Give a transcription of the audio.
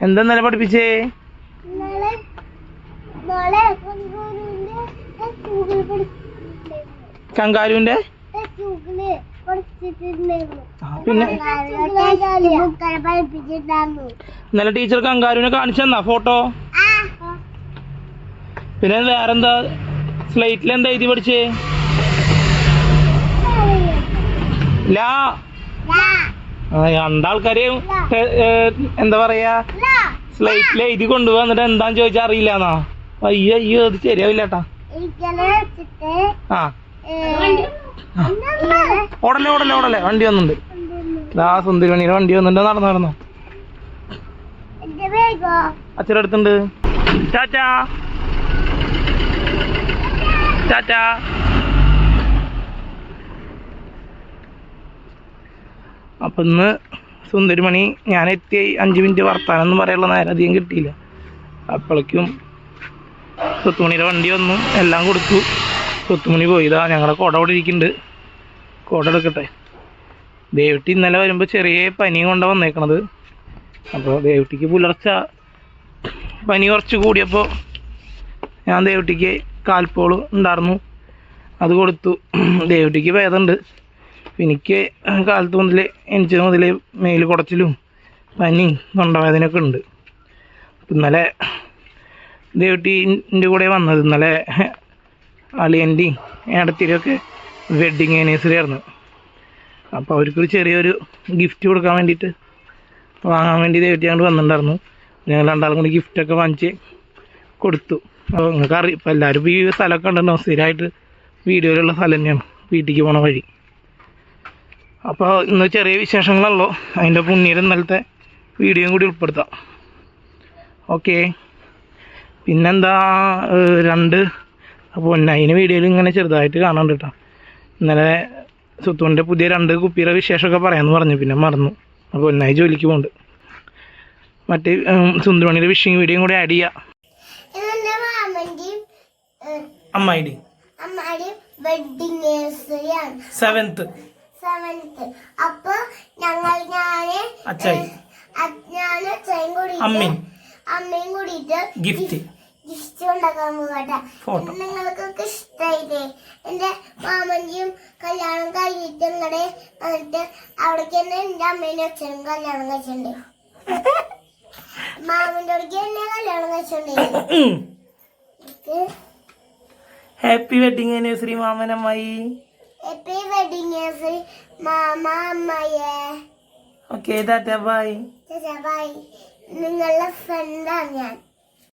എന്താ നില പഠിപ്പിച്ചേ? കങ്കാരുവിന്റെ പിന്നെ? ഇന്നലെ ടീച്ചർ കങ്കാരുവിനെ കാണിച്ചു തന്നാ ഫോട്ടോ? പിന്നെ വേറെന്താ? സ്ലേറ്റിൽ എന്താ എഴുതി പഠിച്ചേ? ലാ. ലാ. ആ, രണ്ടാൾക്കാര് ഏ, ഏ, എന്താ പറയാ? സ്ലൈറ്റിൽ എഴുതി കൊണ്ടുപോയി വന്നിട്ട് എന്താന്ന് ചോദിച്ചാ അറിയില്ലാന്നാ. അയ്യോ അയ്യോ അത് ശരിയാവില്ല ഏട്ടാ ഇരിക്കലെ വെച്ചിട്ട്. ആ. ആ. ഓടല്ലേ ഓടല്ലേ ഓടല്ലേ. വണ്ടി വന്നുണ്ട്. ദാ സുന്ദരിമണിയുടെ വണ്ടി വന്നിട്ട് നടന്നു നടന്നു. അച്ഛന്റെ അടുത്തുണ്ട്. ചാച്ചാ ചാച്ചാ അപ്പം ഇന്ന് സുന്ദരിമണി ഞാൻ എത്തി അഞ്ച് മിനിറ്റ് വർത്താനം എന്ന് പറയാനുള്ള നേരം അധികം കിട്ടിയില്ല. അപ്പോഴേക്കും സ്വത്തുമണിയുടെ വണ്ടി വന്നു എല്ലാം കൊടുത്തു. സ്വത്തുമണി പോയി ഇതാ ഞങ്ങളുടെ കുട അവിടെ ഇരിക്കുന്നുണ്ട് കുട എടുക്കട്ടെ. ദേവിട്ടി ഇന്നലെ വരുമ്പോൾ ചെറിയ പനി കൊണ്ടാണ് വന്നേക്കണത്. അപ്പോൾ ദേവിട്ടിക്ക് പുലർച്ച പനി കുറച്ച് കൂടിയപ്പോൾ ഞാൻ ദേവിട്ടിക്ക് കാൽപ്പോൾ ഉണ്ടായിരുന്നു അത് കൊടുത്തു. ദേവിട്ടിക്ക് ഭേദമുണ്ട് എനിക്ക് കാലത്ത് മുതൽ എനിക്ക് മുതൽ മേൽ കുടച്ചിലും പനിയും തൊണ്ടവേദനയൊക്കെ ഉണ്ട്. ഇന്നലെ ദേവട്ടീന്റെ കൂടെ വന്നത്. ഇന്നലെ അളിയന്റെയും ഏടത്തിരിയൊക്കെ വെഡ്ഡിങ് ആനിവേഴ്സറി ആയിരുന്നു. അപ്പോൾ അവർക്കൊരു ചെറിയൊരു ഗിഫ്റ്റ് കൊടുക്കാൻ വേണ്ടിയിട്ട് വാങ്ങാൻ വേണ്ടി ദേവട്ടി അങ്ങോട്ട് വന്നിട്ടുണ്ടായിരുന്നു. ഞങ്ങൾ രണ്ടാളും കൂടി ഗിഫ്റ്റൊക്കെ വാങ്ങിച്ച് കൊടുത്തു. അപ്പോൾ നിങ്ങൾക്ക് അറിയാം ഇപ്പോൾ എല്ലാവരും ഇപ്പോൾ ഈ സ്ഥലമൊക്കെ ഉണ്ടല്ലോ സ്ഥിരമായിട്ട് വീഡിയോയിലുള്ള സ്ഥലം തന്നെയാണ്. വീട്ടിലേക്ക് പോണ വഴി. അപ്പോൾ ഇന്ന് ചെറിയ വിശേഷങ്ങളല്ലോ അതിന്റെ പുണ്യയുടെ ഇന്നലത്തെ വീഡിയോയും കൂടി ഉൾപ്പെടുത്താം. ഓക്കെ. പിന്നെന്താ രണ്ട് അപ്പോൾ അതിന് വീഡിയോയിൽ ഇങ്ങനെ ചെറുതായിട്ട് കാണാണ്ട് കേട്ടോ. ഇന്നലെ സുത്തുവിന്റെ പുതിയ രണ്ട് കുപ്പിയുടെ വിശേഷമൊക്കെ പറയാമെന്ന് പറഞ്ഞു. പിന്നെ മറന്നു. അപ്പോൾ ഒന്നായി ജോലിക്ക് പോകുന്നുണ്ട് മറ്റേ സുന്ദരമണിയുടെ വിഷിങ് വീഡിയോയും കൂടി ആഡ് ചെയ്യാം. ആണ്. സെവൻത്ത് സെവൻത്ത് അപ്പൊ ഞങ്ങൾ ഞാൻ അച്ചായി. ഞാൻ അച്ഛയും കൂടിയിട്ട് അമ്മയും. അമ്മയും കൂടിയിട്ട് ഗിഫ്റ്റ്. ഗിഫ്റ്റ് ഉണ്ടാക്കാൻ പോകട്ടെ നിങ്ങൾക്കൊക്കെ ഇഷ്ടായില്ലേ? എന്റെ മാമന്റെയും കല്യാണം കഴിഞ്ഞിട്ട് ഇങ്ങടെ വന്നിട്ട് അവിടേക്ക് തന്നെ എന്റെ അമ്മേനും അച്ഛനും കല്യാണം കഴിച്ചിട്ടുണ്ട്. മാമന്റെ അവിടേക്ക് തന്നെ കല്യാണം കഴിച്ചിട്ടുണ്ട്. ഹാപ്പി വെഡിങ് ആനിവേഴ്സറി മാമൻ അമ്മായി. ഹാപ്പി വെഡിങ് ആനിവേഴ്സറി മാമ അമ്മയെ ഓക്കെ ടാറ്റ ബൈ ബൈ നിങ്ങളുടെ ഫ്രണ്ടാണ് ഞാൻ.